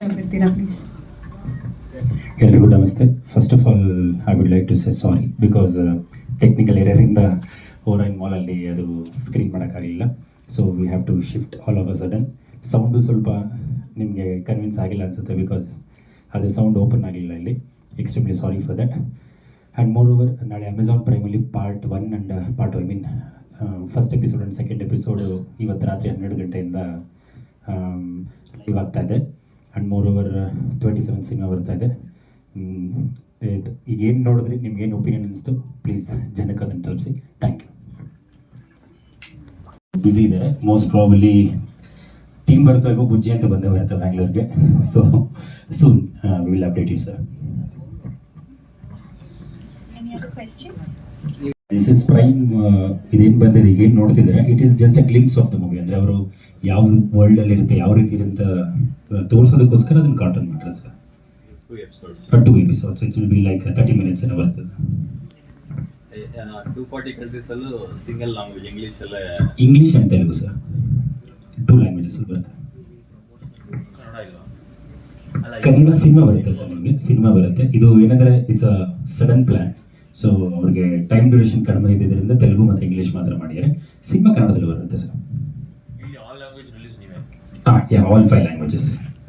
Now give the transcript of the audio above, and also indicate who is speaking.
Speaker 1: Please
Speaker 2: ಎಲ್ರಿಗೂ ನಮಸ್ತೆ first of all I would like to say sorry because technical ಏರಿಯಾದಿಂದ ಓರೈನ್ ಮಾಲಲ್ಲಿ ಅದು screen ಮಾಡೋಕ್ಕಾಗಲಿಲ್ಲ so we have to shift all of a sudden sound ಸ್ವಲ್ಪ ನಿಮಗೆ convince ಆಗಿಲ್ಲ ಅನಿಸುತ್ತೆ ಬಿಕಾಸ್ ಅದು ಸೌಂಡ್ ಓಪನ್ ಆಗಲಿಲ್ಲ ಇಲ್ಲಿ extremely sorry for that and moreover ನಾಳೆ Amazon ಪ್ರೈಮಲ್ಲಿ part one and part I mean first episode and second episode ಇವತ್ತು ರಾತ್ರಿ ಹನ್ನೆರಡು ಗಂಟೆಯಿಂದ ಲೈವ್ ಆಗ್ತಾ ಇದೆ and moreover twenty seven cinema ಬರ್ತಾ ಇದೆ ಈಗ ಏನು ನೋಡಿದ್ರಿ ನಿಮ್ಗೇನು ಒಪಿನಿಯನ್ ಅನಿಸ್ತು? ಪ್ಲೀಸ್ ಜನಕ್ಕೆ ಅದನ್ನು ತಲುಪಿಸಿ. ಥ್ಯಾಂಕ್ ಯು ಬ್ಯುಸಿ ಇದ್ದಾರೆ. ಮೋಸ್ಟ್ ಪ್ರಾಬಲಿ ಟೀಮ್ ಬರ್ತವರೆಗೂ ಬುಜ್ಜಿ ಅಂತ ಬಂದೇ ಬರುತ್ತೆ ಬ್ಯಾಂಗ್ಳೂರ್ಗೆ so soon will update you sir? This is prime ಇದೇನು ಬಂದಿದೆ ಈಗ ಏನು ನೋಡ್ತಿದ್ದಾರೆ? It is just a glimpse of the movie ಅಂದರೆ ಅವರು ಯಾವ ವರ್ಲ್ಡಲ್ಲಿ ಇರುತ್ತೆ ಯಾವ ರೀತಿ ಇರುತ್ತೆ ಅಂತ ತೋರಿಸೋದಕ್ಕೋಸ್ಕರ ಅದನ್ನು ಕಾರ್ಟೂನ್ ಮಾಡ್ರೆ sir. Two episodes it's will be like thirty minutes ಏನೋ ಬರ್ತದೆ.
Speaker 3: ಟೂ ಫಾರ್ಟಿ ಕಂಟ್ರೀಸ್ ಅಲ್ಲೂ ಸಿಂಗಲ್ ಲ್ಯಾಂಗ್ವೇಜ್ ಇಂಗ್ಲಿಷ್ ಎಲ್ಲ
Speaker 2: English and Telugu sir two languages ಬರುತ್ತೆ
Speaker 3: ಕನ್ನಡ
Speaker 2: ಸಿನಿಮಾ ಬರುತ್ತೆ ಸರ್ ನಿಮಗೆ ಸಿನಿಮಾ ಬರುತ್ತೆ. ಇದು ಏನಂದ್ರೆ it's a sudden plan so ಅವ್ರಿಗೆ ಟೈಮ್ ಡ್ಯೂರೇಷನ್ ಕಡಿಮೆ ಇದ್ದಿದ್ದರಿಂದ ತೆಲುಗು ಮತ್ತು ಇಂಗ್ಲೀಷ್ ಮಾತ್ರ ಮಾಡಿದ್ದಾರೆ. ಸಿನಿಮಾ ಕನ್ನಡದಲ್ಲಿ ಬರುತ್ತೆ ಸರ್
Speaker 3: ಇಲ್ಲಿ ಆಲ್ ಲ್ಯಾಂಗ್ವೇಜ್ ರಿಲೀಸ್ ನೀವೇ